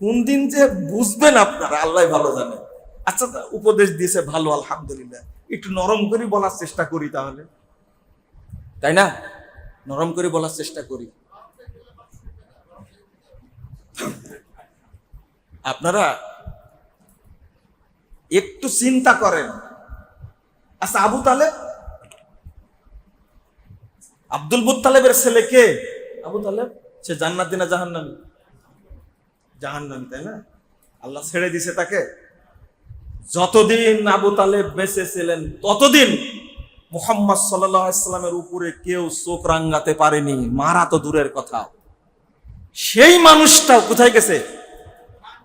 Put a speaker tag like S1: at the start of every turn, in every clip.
S1: কোন দিন যে বুঝবেন আপনারা আল্লাহ ভালো জানে। আচ্ছা উপদেশ দিয়েছে ভালো আলহামদুলিল্লাহ। একটু নরম করে বলার চেষ্টা করি তাহলে। তাই না? নরম করে বলার চেষ্টা করি। আপনারা একটু চিন্তা করেন। আচ্ছা আবু তালেব? আব্দুল মুত্তালেবের ছেলে কে? আবু তালেব? সে জান্নাতি না জাহান্নামী। জাহান্নামী, তাই না? আল্লাহ ছেড়ে দিছে তাকে। যতদিন আবু তালেব বেঁচে ছিলেন ততদিন মোহাম্মদ সাল্লামের উপরে কেউ চোখ রাঙ্গাতে পারেনি। মারা তো দূরের কথা। সেই মানুষটাও কোথায় গেছে?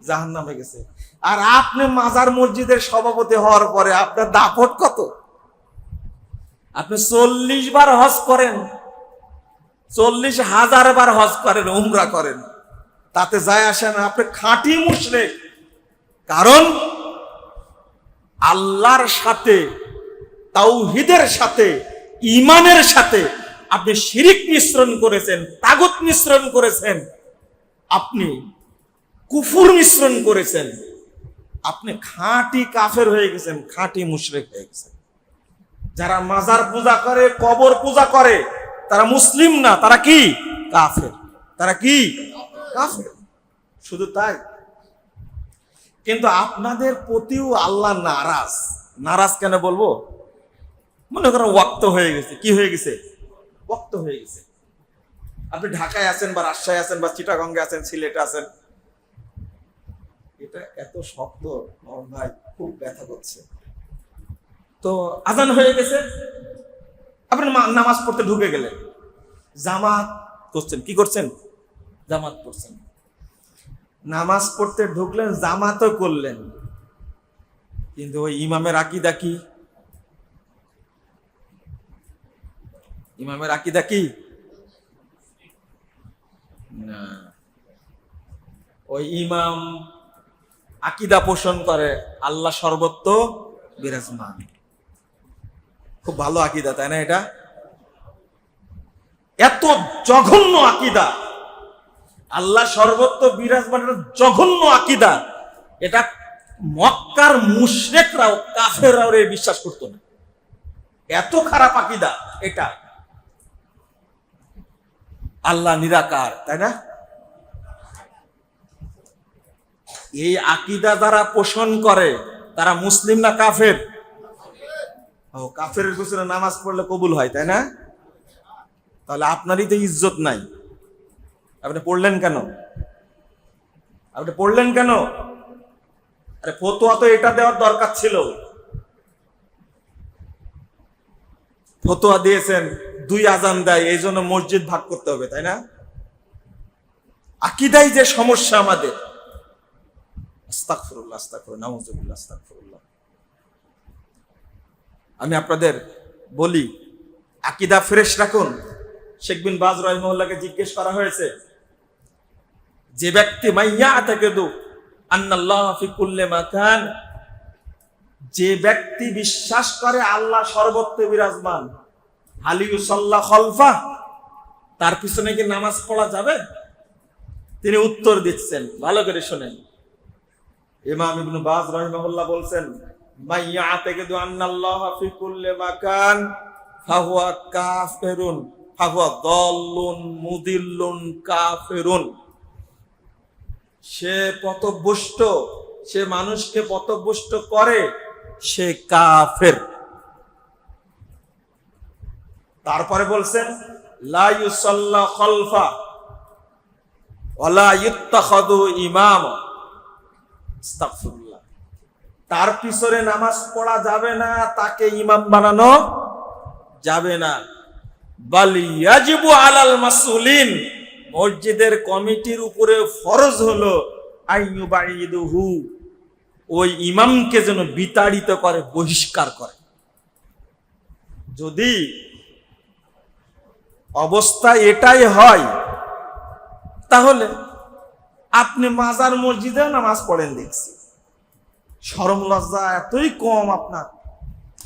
S1: জাহান নামে গেছে। আর আপনি মাজার মসজিদের সভাপতি হওয়ার পরে আপনার দাপট কত? আপনি চল্লিশ বার হজ করেন, চল্লিশ হাজার বার হজ করেন, উমরা করেন। তাতে যায় আসে না। আপনি খাঁটি মুশরেক। কারণ আল্লাহর সাথে, তাওহিদের সাথে ইমানের সাথে আপনি শিরিক মিশ্রণ করেছেন, তাগুত মিশ্রণ করেছেন, আপনি কুফুর মিশ্রণ করেছেন, আপনি খাঁটি কাফের হয়ে গেছেন, খাঁটি মুশরেক হয়ে গেছেন। যারা মাজার পূজা করে, কবর পূজা করে, তারা মুসলিম না, তারা কি? কাফের। তারা কি? কাফের। শুধু তাই। কিন্তু আপনাদের প্রতিও আল্লাহ নারাজ। নারাজ কেন বলব? মনে করেন ওয়াক্ত হয়ে গেছে। কি হয়ে গেছে? ওয়াক্ত হয়ে গেছে। আপনি ঢাকায় আছেন বা রাজশাহী আছেন বা চিটাগঙ্গে আছেন, সিলেটে আছেন। এটা এত শব্দ ভাই, খুব ব্যথা করছে। তো আজান হয়ে গেছে। আপনি নামাজ পড়তে ঢুকে গেলেন। জামাত করছেন। কি করছেন? জামাত করছেন নামাজ পড়তে ঢুকলেন, জামাতও করলেন। কিন্তু ওই ইমামের আকিদা কি? ইমামের আকিদা কি? না। ওই ইমাম আকিদা পোষণ করে, আল্লাহ সর্বত্র বিরাজমান। খুব ভালো আকিদা, তাই না এটা? এত জঘন্য আকিদা। আল্লাহ সর্বত্র বিরাজমান জঘন্য আকিদা। এটা মক্কার মুশরেকরাও, কাফেররাও এর বিশ্বাস করতো না। এত খারাপ আকিদা এটা। আল্লাহ নিরাকার, তাই না? এই আকিদা যারা পোষণ করে, তারা মুসলিম না কাফের? ও কাফের পিছনে নামাজ পড়লে কবুল হয়, তাই না? তাহলে আপনারই তো ইজ্জত নাই। আপনি পড়লেন কেন? আপনি পড়লেন কেন? আরে ফতোয়া তো এটা দেওয়ার দরকার ছিল। ফতোয়া দিয়েছেন, দুই আজান দেয়, এই জন্য মসজিদ ভাগ করতে হবে, তাই না? আকিদাই যে সমস্যা আমাদের। আমি আপনাদের বলি, আকিদা ফ্রেশ রাখুন। শেখ বিন বাজ রহিমউল্লাহকে জিজ্ঞেস করা হয়েছে যে ব্যক্তি মাইয়া থেকে দু আন্নাল্লাহ ফি কুল্লি মাকান যে ব্যক্তি বিশ্বাস করে আল্লাহ সর্বত্র বিরাজমান, হালিউ সাল্লাহ খলফা, তার পিছনে কি নামাজ পড়া যাবে? তিনি উত্তর দিচ্ছেন, ভালো করে শোনেন। ইমাম ইবনু বাজ রহিমাহুল্লাহ বলছেন, মাইয়া থেকে দু আন্নাল্লাহ ফি কুল্লি মাকান ফাহুয়া কাফিরুন, ফাহুয়া দল্লুন, মুদিল্লুন, কাফিরুন। সে পথভ্রষ্ট, সে মানুষকে পথভ্রষ্ট করে, সে কাফের। তারপরে বলছেন, লা ইউসাল্লা খলফা ওয়ালা ইমাম। তার পিছনে নামাজ পড়া যাবে না, তাকে ইমাম বানানো যাবে না। বাল ইয়াজিবু আলাল মাসউলিন। মসজিদের কমিটির উপরে ফরজ হলো আইয়ুবাইদুহু ওই ইমামকে যেন বিতাড়িত করে, বহিষ্কার করে। যদি অবস্থা এটাই হয়, তাহলে আপনি মাজার মসজিদেও নামাজ পড়েন দেখছি। সরম লজ্জা এতই কম আপনার।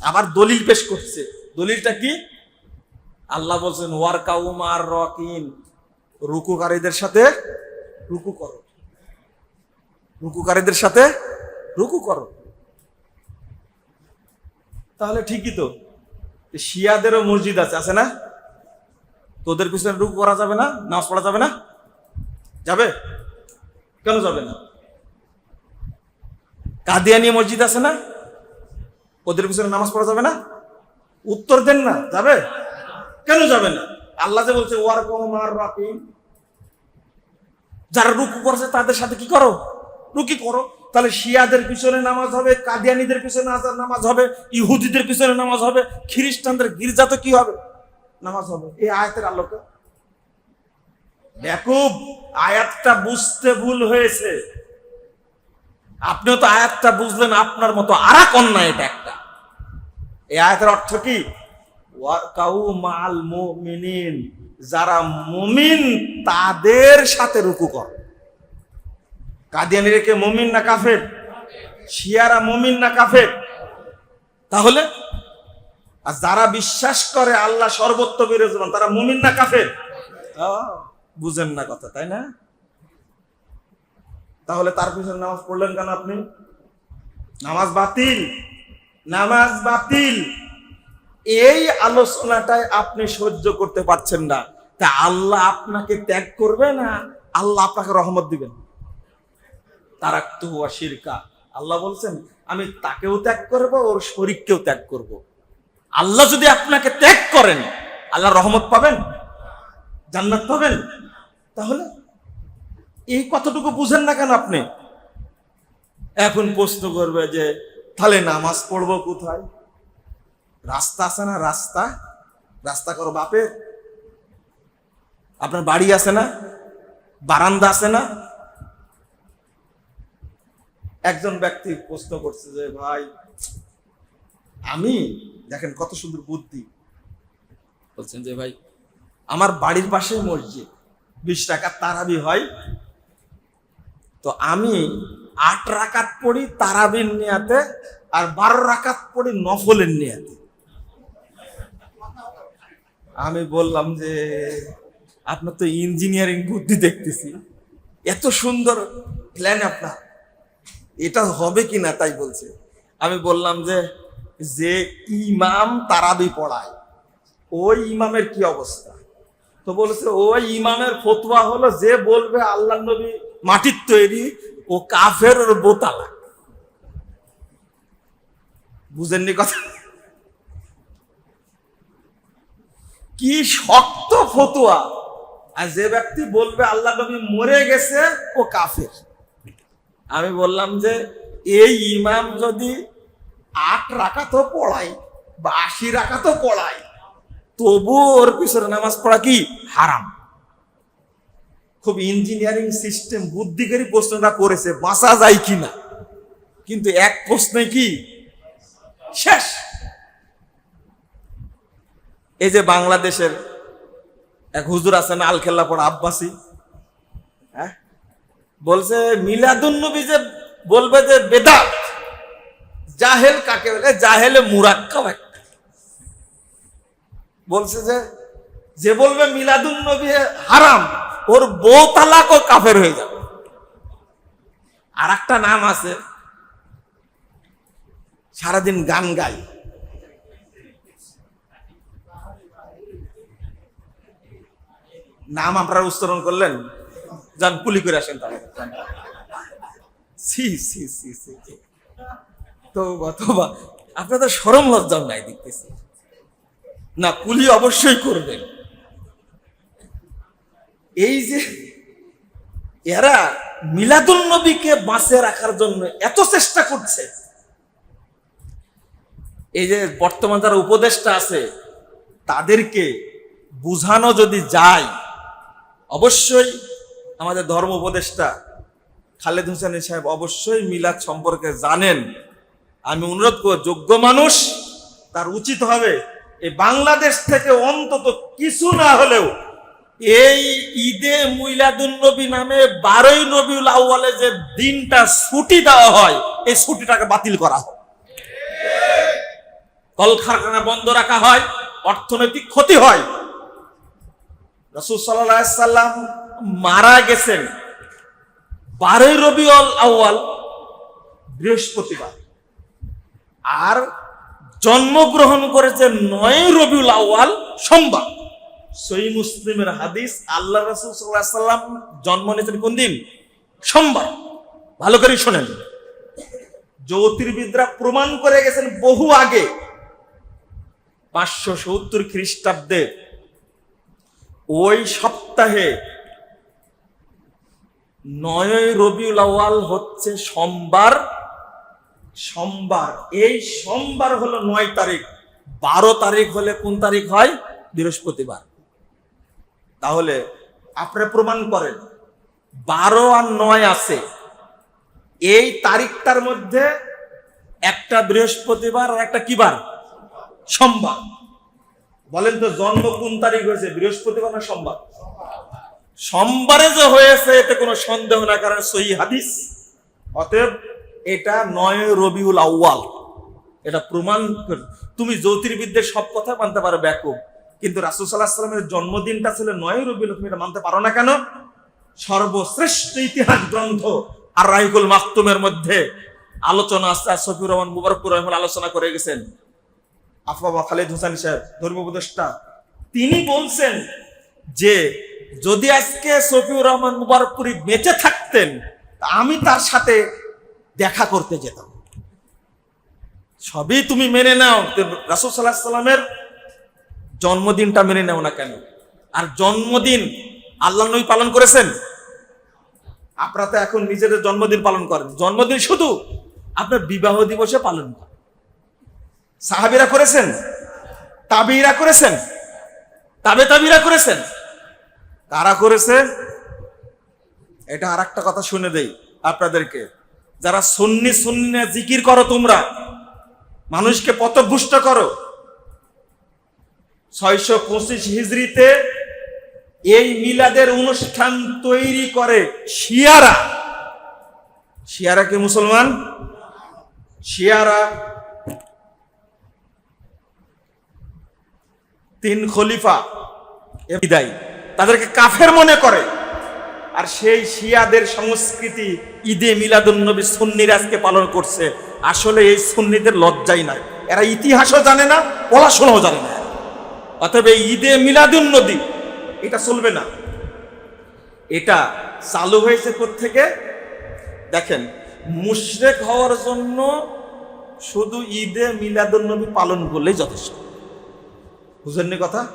S1: আবার দলিল পেশ করছে। দলিলটা কি? আল্লাহ বলছেন, ওয়ার্কাউম আর রকিন রুকুকারীদের সাথে রুকু করো। রুকুকারীদের সাথে রুকু করো। তাহলে ঠিকই তো। শিয়াদেরও মসজিদ আছে আছে না? তোদের পিছনে রুকু করা যাবে না? নামাজ পড়া যাবে না? যাবে? কেন যাবে না? কাদিয়ানি মসজিদ আছে না? ওদের পিছনে নামাজ পড়া যাবে না? উত্তর দেন না, যাবে? কেন যাবে না? আল্লাহ যে বলছে ওয়ার কমার যারা রুকু করছে, তাদের সাথে কি করো? রুকি করো। তাহলে শিয়াদের পিছনে নামাজ হবে, কাদিয়ানিদের পিছনে নামাজ হবে, ইহুদিদের পিছনে নামাজ হবে, খ্রিস্টানদের গির্জাতে কি হবে? নামাজ হবে। এই আয়াতের আলোকে। বেকুব আয়াতটা বুঝতে ভুল হয়েছে। আপনিও তো আয়াতটা বুঝলেন, আপনার মতো আর এক অন্যায় এটা একটা এই আয়াতের অর্থ কি? যারা মুমিন তাদের সাথে রুকু কর। কাদিয়ানিরা কে মুমিন না কাফের? শিয়ারা মুমিন না কাফের? তাহলে? আর যারা বিশ্বাস করে আল্লাহ সর্বত্র বিরাজমান, তারা মুমিন না কাফের? বুঝেন না কথা, তাই না? তাহলে তার পিছনে নামাজ পড়লেন কেন আপনি? নামাজ বাতিল নামাজ বাতিল। এই আলোচনাটাই আপনি সহ্য করতে পারছেন না। তা আল্লাহ আপনাকে ত্যাগ করবে না? আল্লাহ আপনাকে রহমত দিবেন। তারাক্তু শিরকা। আল্লাহ বলছেন, আমি তাকেও ত্যাগ করব, ওর শরীরকেও ত্যাগ করব। আল্লাহ যদি আপনাকে ত্যাগ করেন, আল্লাহ রহমত পাবেন? জান্নাত পাবেন? তাহলে এই কতটুকু বুঝেন না কেন আপনি? এখন প্রশ্ন করবে যে, তাহলে নামাজ পড়ব কোথায়? রাস্তা আছে না রাস্তা? রাস্তা করো বাপের আপনার বাড়ি আছে না? বারান্দা আছে না? একজন ব্যক্তি প্রশ্ন করছে যে, ভাই, আমি দেখেন কত সুন্দর বুদ্ধি। বলছেন যে, ভাই, আমার বাড়ির পাশে মসজিদ। বিশ টাকা তারাবি হয়। তো আমি আট রাকাত পড়ি তারাবির নিয়াতে আর বারো রাকাত পড়ি নফলের নিয়াতে। আমি বললাম যে, আপনার তো ইঞ্জিনিয়ারিং বুদ্ধি দেখতেছি। এত সুন্দর প্ল্যান আপনার। এটা হবে কি না তাই বলছে। আমি বললাম যে যে ইমাম তারাবি পড়ায়, ওই ইমামের কি অবস্থা? তো বলছে, ওই ইমামের ফতোয়া হলো যে বলবে আল্লাহ নবী মাটির তৈরি ও কাফের বোতালা। বুঝেননি কথা? কি শক্ত ফতোয়া। আর যে ব্যক্তি বলবে আল্লাহ নবী মরে গেছে, ও কাফের। আমি বললাম যে, এই ইমাম যদি আট রাখা তো পড়াই বা আশি রাখা তো পড়াই তবু ওর পিছনে নামাজ পড়া কি? হারাম। খুব ইঞ্জিনিয়ারিং সিস্টেম বুদ্ধিকারী প্রশ্নটা করেছে, বাঁচা যায় কিনা? কিন্তু এক প্রশ্নে কি? শেষ। এই যে বাংলাদেশের এক হুজুর আছেন আলখেল্লা পড়া আব্বাসী হ্যাঁ? বলছে, মিলাদুন নবী যে বলবে যে বেদাত, জাহেল কাকে বলে? জাহেলে মুরাক্কাব একটা বলছে যে যে বলবে মিলাদুন নবী হারাম, ওর বউ তালাক ও কাফের হয়ে যাবে। আর একটা নাম আছে, সারাদিন গান গাই নাম আপনারা উচ্চারণ করলেন? যান, পুলি করে আসেন তাহলে। সি সি সি। তোবা তোবা আপনাদের সরম লজ্জাও নাই দেখতেছি। না কুলি অবশ্যই করবেন। এই যে এরা মিলাদুল নবীকে বাঁচে রাখার জন্য এত চেষ্টা করছে। এই যে বর্তমান যারা উপদেষ্টা আছে, তাদেরকে বুঝানো যদি যায় অবশ্যই আমাদের ধর্ম উপদেষ্টা খালেদ হোসেন সাহেব অবশ্যই মিলাদ সম্পর্কে জানেন। আমি অনুরোধ করব, যোগ্য মানুষ তার উচিত হবে এই বাংলাদেশ থেকে অন্তত কিছু না হলেও এই ঈদে মুইলাদুন নবী নামে বারোই নবীল আউ্বালে যে দিনটা ছুটি দেওয়া হয়, এই ছুটিটাকে বাতিল করা হয় কলকারখানা বন্ধ রাখা হয়, অর্থনৈতিক ক্ষতি হয় রসুল সাল্লাম মারা গেছেন। বারোই রবিউল আউয়াল, বৃহস্পতিবার। আর জন্মগ্রহণ করেছে নয় রবিউল আউয়াল, সোমবার। সই মুসলিমের হাদিস, আল্লাহ রসুল সাল্লাম জন্ম নিয়েছেন কোন দিন? সোমবার। ভালো করে শোনেন। জ্যোতির্বিদরা প্রমাণ করে গেছেন বহু আগে। পাঁচশো সত্তর খ্রিস্টাব্দে ওই সপ্তাহে নয় রবিউল আওয়াল হচ্ছে সোমবার। সোমবার। এই সোমবার হলো নয় তারিখ। বারো তারিখ হলে কোন তারিখ হয়? বৃহস্পতিবার। তাহলে আপনি প্রমাণ করেন। বারো আর নয় আছে। এই তারিখটার মধ্যে একটা বৃহস্পতিবার আর একটা কি বার সোমবার। বলেন তো, জন্ম কোন তারিখ হয়েছে? বৃহস্পতিবার না সোমবার? সোমবারে যে হয়েছে, এতে কোনো সন্দেহ না কারণ সহি হাদিস। অতএব এটা নয় রবিউল আউয়াল। এটা প্রমাণ তুমি জ্যোতির্বিদ্যের সব কথা মানতে পারো ব্যাকুব কিন্তু রাসুল সাল্লাহ সাল্লামের জন্মদিনটা ছিল নয় রবিউল, তুমি এটা মানতে পারো না কেন? সর্বশ্রেষ্ঠ ইতিহাস গ্রন্থ আর রাইকুল মাকতুমের মধ্যে আলোচনা আছে সফিউর রহমান মুবারকপুর রহমান আলোচনা করে গেছেন। আফবাবা খালিদ হোসেন সাহেব ধর্ম উপদেষ্টা। তিনি বলছেন যে যদি আজকে সফিউর রহমান মুবারকপুরি বেঁচে থাকতেন আমি তার সাথে দেখা করতে যেতাম। সবই তুমি মেনে নাও। রাসুল সাল্লাহ সাল্লামের জন্মদিনটা মেনে নাও না কেন? আর জন্মদিন আল্লাহ নবী পালন করেছেন? আপনারা তো এখন নিজেদের জন্মদিন পালন করেন। জন্মদিন শুধু আপনার বিবাহ দিবসে পালন করেন। সাহাবিরা করেছেন? তাবিরা করেছেন? তাবে তাবিরা করেছেন? কারা করেছে এটা আর একটা কথা শুনে দেই আপনাদেরকে। যারা সুন্নি সুন্নি জিকির করো তোমরা, মানুষকে পথভুষ্ট করো। ছয়শো পঁচিশ হিজড়িতে এই মিলাদের অনুষ্ঠান তৈরি করে শিয়ারা। শিয়ারা কি মুসলমান? শিয়ারা তিন খলিফা বিদায়। তাদেরকে কাফের মনে করে। আর সেই শিয়াদের সংস্কৃতি ঈদে মিলাদুন্নবী সুন্নির আজকে পালন করছে। আসলে এই সুন্নিদের লজ্জাই নাই। এরা ইতিহাসও জানে না, পড়াশোনাও জানে না। অতএব এই ঈদে মিলাদুন্নবী এটা চলবে না। এটা চালু হয়েছে থেকে দেখেন, মুশরেক হওয়ার জন্য শুধু ঈদে মিলাদুন্নবী পালন করলেই যথেষ্ট। বুঝেননি কথা?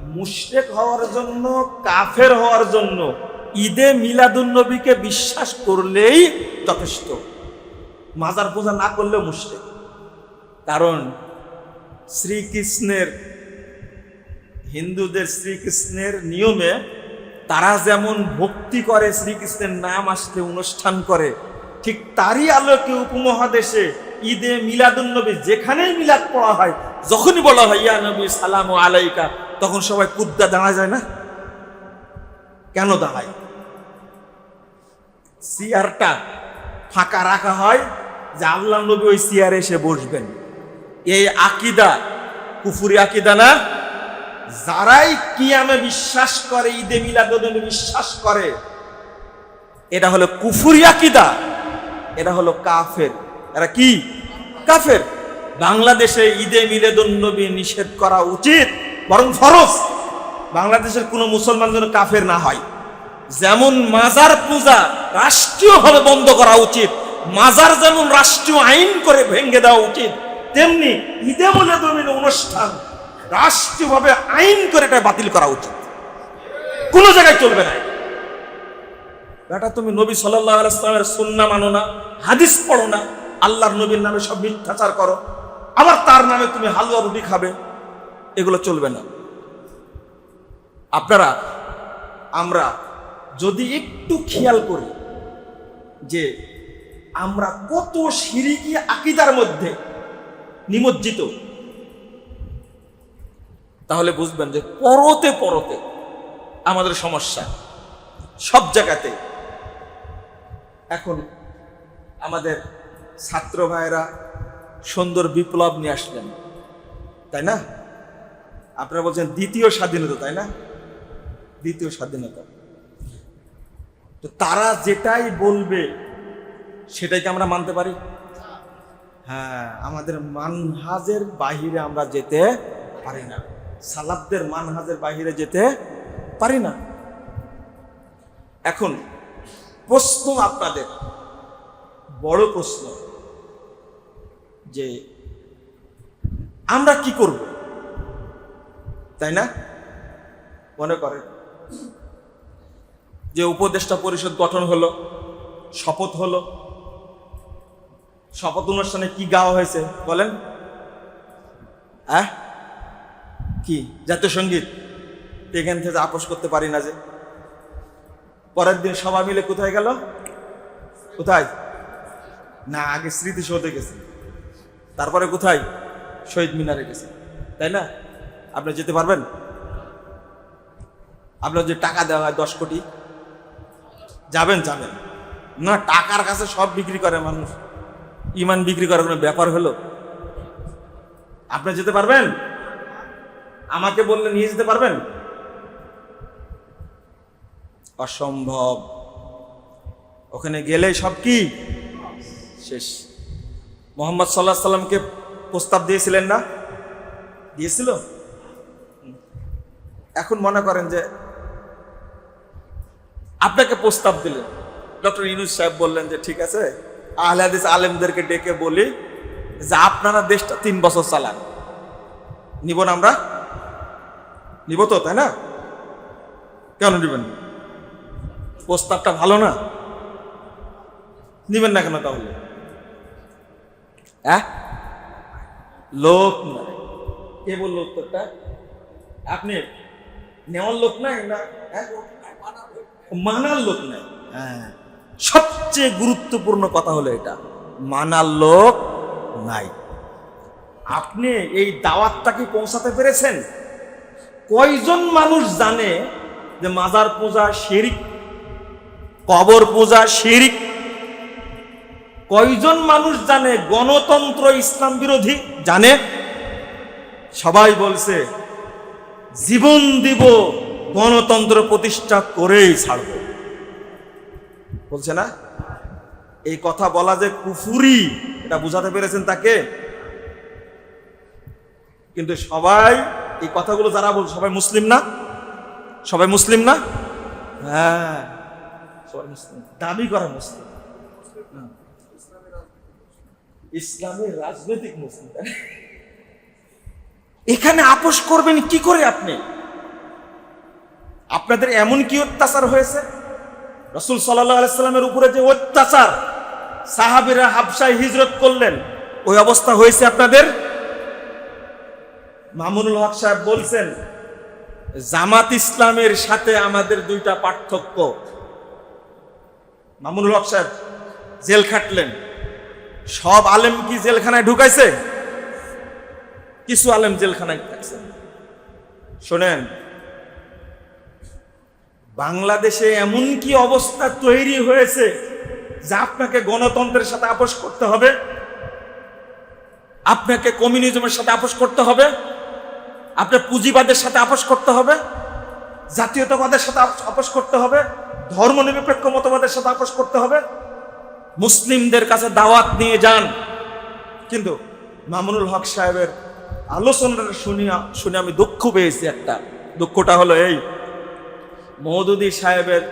S1: মুশরেক হওয়ার জন্য, কাফের হওয়ার জন্য ঈদে মিলাদুন্নবীকে বিশ্বাস করলেই যথেষ্ট। মাজার পূজা না করলেও মুশরেক। কারণ শ্রীকৃষ্ণের, হিন্দুদের শ্রীকৃষ্ণের নিয়মে তারা যেমন ভক্তি করে, শ্রীকৃষ্ণের নাম আসতে অনুষ্ঠান করে, ঠিক তারই আলোকে উপমহাদেশে ঈদে মিলাদুন্নবী যেখানেই মিলাদ পড়া হয়, যখনই বলা হয়, ইয়া নবী, সালাম আলাইকা, তখন সবাই কুদ্দা দাঁড়া যায় না? কেন দাঁড়ায়? চেয়ারটা ফাঁকা রাখা হয় যে আল্লাহ নবী ওই চেয়ারে এসে বসবেন। এই আকিদা কুফুরি আকিদা না? যারাই কিয়ামে বিশ্বাস করে, ঈদে মিলাদুন্নবী বিশ্বাস করে, এটা হলো কুফুরি আকিদা, এটা হলো কাফের। এরা কি? কাফের। বাংলাদেশে ঈদে মিলাদুন্নবী নিষেধ করা উচিত, বরং ফরজ। বাংলাদেশের কোনো মুসলমান যেন কাফের না হয়। যেমন মাজার পূজা রাষ্ট্রীয়ভাবে বন্ধ করা উচিত, মাজার যেমন রাষ্ট্রীয় আইন করে ভেঙে দেওয়া উচিত, তেমনি ঈদে মিলাদুন্নবীর অনুষ্ঠান রাষ্ট্রীয়ভাবে আইন করে এটা বাতিল করা উচিত। কোনো জায়গায় চলবে না। বেটা, তুমি নবী সাল্লাহ আলাইসলামের সুন্না মানো না, হাদিস পড়ো না। আল্লাহর নবীর নামে সব মিথ্যাচার করো। আবার তার নামে তুমি হালুয়া রুটি খাবে। এগুলো চলবে না। আপনারা, আমরা যদি একটু খেয়াল করি যে আমরা কত সিরিকি আকিদার মধ্যে নিমজ্জিত, তাহলে বুঝবেন যে পরতে পরতে আমাদের সমস্যা। সব জায়গাতে এখন আমাদের ছাত্র ভাইয়েরা সুন্দর বিপ্লব নিয়ে আসলেন। তাই না? আপনারা বলছেন দ্বিতীয় স্বাধীনতা, তাই না? দ্বিতীয় স্বাধীনতা। তো তারা যেটাই বলবে, সেটাই কি আমরা মানতে পারি? হ্যাঁ আমাদের মানহাজের বাহিরে আমরা যেতে পারি না। সালাবদের মানহাজের বাহিরে যেতে পারি না। এখন প্রশ্ন আপনাদের, বড় প্রশ্ন। যে আমরা কি করব? তাই না? মনে করেন যে উপদেষ্টা পরিষদ গঠন হলো, শপথ হলো। শপথ অনুষ্ঠানে কি গাওয়া হয়েছে বলেন? হ্যাঁ কি? জাতীয় সংগীত? এখান থেকে আপোষ করতে পারি না যে। পরের দিন সবাই মিলে কোথায় গেল? কোথায়? না, আগে স্মৃতিসৌধে গেছে। তারপরে কোথায়? শহীদ মিনারে গেছে। তাই না? আপনি যেতে পারবেন? আপনার যে টাকা দেওয়া হয় দশ কোটি, যাবেন যাবেন। না, টাকার কাছে সব বিক্রি করে মানুষ। ইমান বিক্রি করার কোনো ব্যাপার হলো? আপনি যেতে পারবেন? আমাকে বললে নিয়ে যেতে পারবেন? অসম্ভব। ওখানে গেলে সব কি? শেষ। মোহাম্মদ সাল্লাহ সাল্লামকে প্রস্তাব দিয়েছিলেন না? দিয়েছিল? এখন মনে করেন যে আপনাকে প্রস্তাব দিলেন। ডক্টর ইনুস সাহেব বললেন যে, ঠিক আছে, আহলে হাদিস আলেমদেরকে ডেকে বলি যে, আপনারা দেশটা তিন বছর চালান। নিব না আমরা? নিব তো, তাই না? কেন নিবেন? প্রস্তাবটা ভালো না? নিবেন না কেন তাহলে? হ্যাঁ লোক নাই। কে বলল উত্তরটা? আপনি নেওয়ার লোক নাই না? মানার লোক নাই। হ্যাঁ। সবচেয়ে গুরুত্বপূর্ণ কথা হলো এটা মানার লোক নাই। আপনি এই দাওয়াতটা কি পৌঁছাতে পেরেছেন? কয়জন মানুষ জানে যে মাজার পূজা শিরিক কবর পূজা শিরিক? কয়জন মানুষ জানে গণতন্ত্র ইসলাম বিরোধী? জানে? সবাই বলছে, জীবন দিব, গণতন্ত্র প্রতিষ্ঠা করেই ছাড়ব। বলছে না? এই কথা বলা যে কুফুরি, এটা বুঝাতে পেরেছেন তাকে? কিন্তু সবাই এই কথাগুলো যারা বল, সবাই মুসলিম না? সবাই মুসলিম না? হ্যাঁ সবাই মুসলিম। দাবি করা মুসলিম। ইসলামের রাজনৈতিক মুসলিম। এখানে আপোষ করবেন কি করে আপনি? আপনাদের এমন কি অত্যাচার হয়েছে? রসুল সাল্লামের উপরে যে অত্যাচার সাহাবিরা হাবসায় হিজরত করলেন, ওই অবস্থা হয়েছে আপনাদের? মামুনুল হক সাহেব বলছেন, জামাত ইসলামের সাথে আমাদের দুইটা পার্থক্য। মামুনুল হক সাহেব জেল খাটলেন। সব আলেম কি জেলখানায় ঢুকাইছে? কিছু আলেম জেলখানায় ঢুকাইছে। শোনেন, বাংলাদেশে এমন কি অবস্থা তৈরি হয়েছে যা আপনাকে গণতন্ত্রের সাথে আপোষ করতে হবে? আপনাকে কমিউনিজমের সাথে আপোষ করতে হবে? আপনার পুঁজিবাদের সাথে আপোষ করতে হবে? জাতীয়তাবাদের সাথে আপোষ- করতে হবে? ধর্মনিরপেক্ষ মতবাদের সাথে আপোষ করতে হবে? মুসলিমদের কাছে দাওয়াত নিয়ে যান। কিন্তু মামুনুল হক সাহেবের আলোচনাটা শুনিয়া, শুনে আমি দুঃখ পেয়েছি একটা। দুঃখটা হলো এই মৌদুদি সাহেবের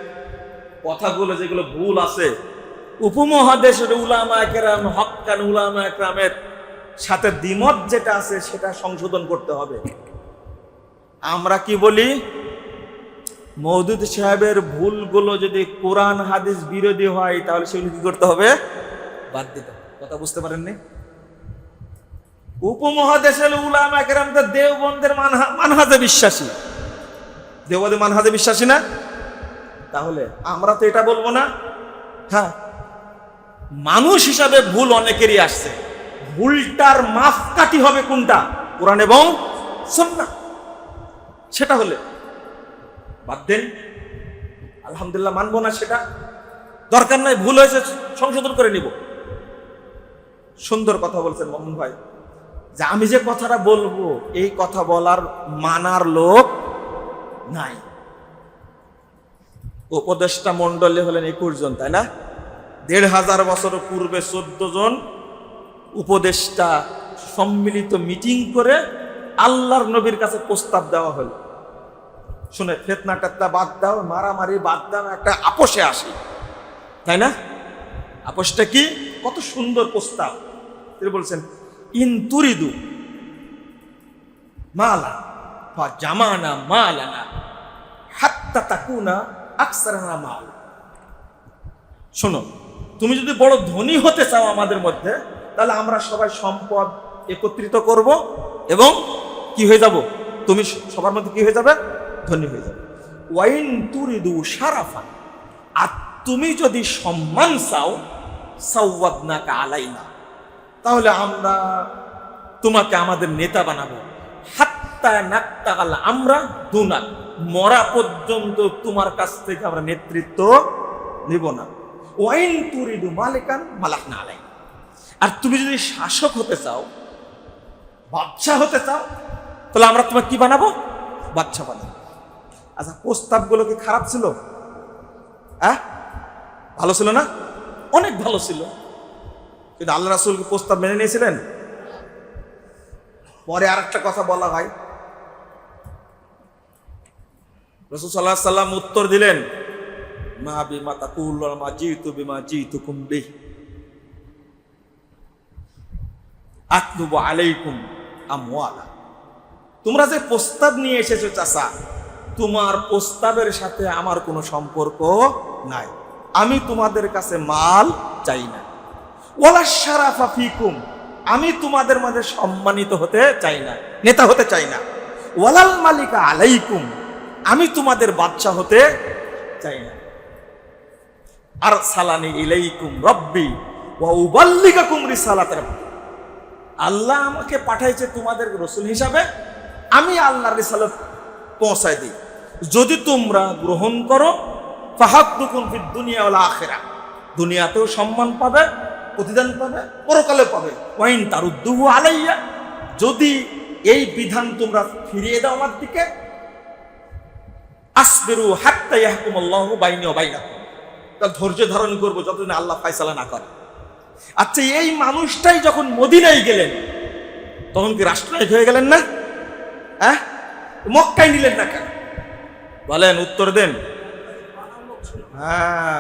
S1: কথাগুলো যেগুলো ভুল আছে, উপমহাদেশের উলামা একরাম হক্কান উলামা একরামের সাথে দ্বিমত যেটা আছে সেটা সংশোধন করতে হবে। আমরা কি বলি? মৌদুদ সাহেবের ভুলগুলো যদি কোরআন, হাদিস বিরোধী হয়, তাহলে সেগুলো কি করতে হবে? বাদ দিতে কথা বুঝতে পারেননি? উপমহাদেশের উলামা একরাম তো দেওবন্দের মানহা- মানহাজে বিশ্বাসী। দেওবন্দি মানহাজে বিশ্বাসী না? তাহলে আমরা তো এটা বলব না। হ্যাঁ মানুষ হিসাবে ভুল অনেকেরই আসছে। ভুলটার মাপকাঠি হবে কোনটা? কোরআন এবং সন্না সেটা হলে বাদ দেন। আলহামদুলিল্লাহ মানবো না সেটা। দরকার নাই, ভুল হয়েছে, সংশোধন করে নিব। সুন্দর কথা বলছেন মোহন ভাই। যে আমি যে কথাটা বলব, এই কথা বলার মানার লোক নাই। উপদেষ্টা মণ্ডলী হলেন একুশ জন, তাই না? দেড় হাজার বছর পূর্বে চোদ্দ জন উপদেষ্টা সম্মিলিত মিটিং করে আল্লাহর নবীর কাছে প্রস্তাব দেওয়া হলো। শুনে ফেতনা টেতনা বাদ দাও, মারামারি বাদ দাও, একটা আপোষে আসি। তাই না? আপোষটা কি? কত সুন্দর প্রস্তাব। তিনি বলছেন, ইন তুরিদু মালা, বা জামানা মালানা, হাত্তা তাকুনা আকসারানা মাল। শোনো, তুমি যদি বড় ধনী হতে চাও আমাদের মধ্যে, তাহলে আমরা সবাই সম্পদ একত্রিত করব এবং কি হয়ে যাব? তুমি সবার মধ্যে কি হয়ে যাবে? ধনী হয়ে যাবে ওয়াইন তুরিদু সারাফা আর তুমি যদি সম্মান চাও সাউয়াদনাকা আলাইনা। তাহলে আমরা তোমাকে আমাদের নেতা বানাবো। হাত্তা নাক্তাকাল আমরা দুনাক। মরা পর্যন্ত তোমার কাছ থেকে আমরা নেতৃত্ব নিব না। ওয়াইন তুরিদু মালিকান মালাক না আলাই আর তুমি যদি শাসক হতে চাও বাচ্চা হতে চাও, তাহলে আমরা তোমাকে কি বানাবো? বাচ্চা বানাবো। আচ্ছা প্রস্তাবগুলো কি খারাপ ছিল? হ্যাঁ? ভালো ছিল না? অনেক ভালো ছিল। কিন্তু আল্লাহ রাসুল কি প্রস্তাব মেনে নিয়েছিলেন? পরে আর একটা কথা বলা হয়। রসুল সাল্লাহ সাল্লাম উত্তর দিলেন মা বিমা তাকুল মা জিতু বিমা জিতু কুম্বি আতলুবু আলাইকুম আমওয়ালা। তোমরা যে প্রস্তাব নিয়ে এসেছ চাচা তোমার প্রস্তাবের সাথে আমার কোনো সম্পর্ক নাই। আমি তোমাদের কাছে মাল চাই না। ওয়ালা শারাফা ফিকুম, আমি তোমাদের মাঝে সম্মানিত হতে চাই না, নেতা হতে চাই না। ওয়ালাল মালিকা আলাইকুম, আমি তোমাদের বাচ্চা হতে চাই না। আর সালানি ইলাইকুম রব্বি ওয়া উবাল্লিগাকুম রিসালাত রাব্বি। আল্লাহ আমাকে পাঠাইছে তোমাদের রসুল হিসাবে, আমি আল্লাহর রিসালাত পৌঁছায় দিই। যদি তোমরা গ্রহণ করো ফাহাদুকুম ফিদ দুনিয়া ওয়াল আখেরা দুনিয়াতেও সম্মান পাবে, প্রতিদান পাবে পরকালে পাবে। ওয়াইন তারুদ্দুহু আলাইয়া। যদি এই বিধান তোমরা ফিরিয়ে দাও আমার দিকে, আসবিরু হাত্তা ইয়াহকুমুল্লাহু বাইনি ওয়া বাইনাকুম। তা ধৈর্য ধারণ করব যতদিন আল্লাহ ফায়সালা না করে। আচ্ছা এই মানুষটাই যখন মদিনায় গেলেন, তখন কি রাষ্ট্রনায়ক হয়ে গেলেন না? হ্যাঁ? মক্কায় নিলেন না কেন? বলেন উত্তর দেন। হ্যাঁ